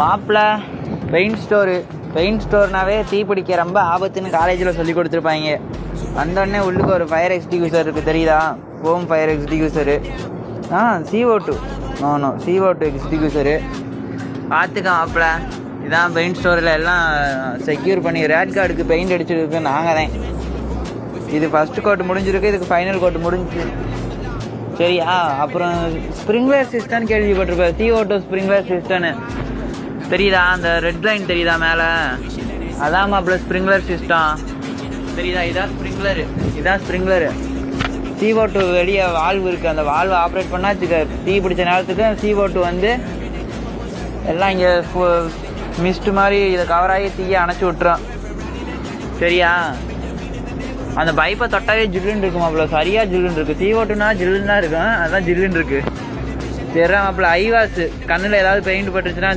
மாப்பிள்ள paint store paint ஸ்டோர்னாவே தீப்பிடிக்க ரொம்ப ஆபத்துன்னு காலேஜில் சொல்லி கொடுத்துருப்பாங்க. வந்தோடனே உள்ளுக்கு ஒரு ஃபயர் எக்ஸ்டிக்யூசர் இருக்குது தெரியுதா? ஹோம் ஃபயர் எக்ஸ்டிக்யூசரு ஆ CO two no no CO2 two extinguisher பார்த்துக்க மாப்பிள்ள இதான் பெயிண்ட் ஸ்டோரில் எல்லாம் செக்யூர் பண்ணி ரேட் கார்டுக்கு பெயிண்ட் அடிச்சிருக்கு நாங்கள் தான். இது ஃபஸ்ட்டு கோட் முடிஞ்சிருக்கு இதுக்கு ஃபைனல் கோட் முடிஞ்சு. சரியா? அப்புறம் ஸ்ப்ரிங்க்லர் சிஸ்டம்னு கேள்விப்பட்டிருப்பேன். சிஓ டூ ஸ்ப்ரிங்க்லர் சிஸ்டம்னு தெரியுதா? அந்த ரெட் லைன் தெரியுதா மேலே? அதான் மாப்பிள்ள ஸ்ப்ரிங்க்லர் சிஸ்டம் தெரியுதா? இதான் ஸ்ப்ரிங்க்லரு இதான் ஸ்ப்ரிங்க்லரு CO2 டூ வெளியே வால்வு இருக்குது அந்த வால்வு ஆப்ரேட் பண்ணா தீ பிடிச்ச நேரத்துக்கு CO2 டூ வந்து எல்லாம் இங்கே மிஸ்ட் மாதிரி இதை கவர் ஆகி தீயை அணைச்சி விட்டுரும். சரியா? அந்த பைப்பை தொட்டாவே ஜில்லுன்னு இருக்கும் மாப்பிள்ள சரியாக ஜில்லுன்னு இருக்கு. CO2னா ஜில்லுன்னு தான் இருக்கும். அதான் ஜில்லுன்னு இருக்கு. சரி மாப்பிள்ள? ஐவாஸ் கண்ணில் ஏதாவது பெயிண்ட் பட்டுச்சுன்னா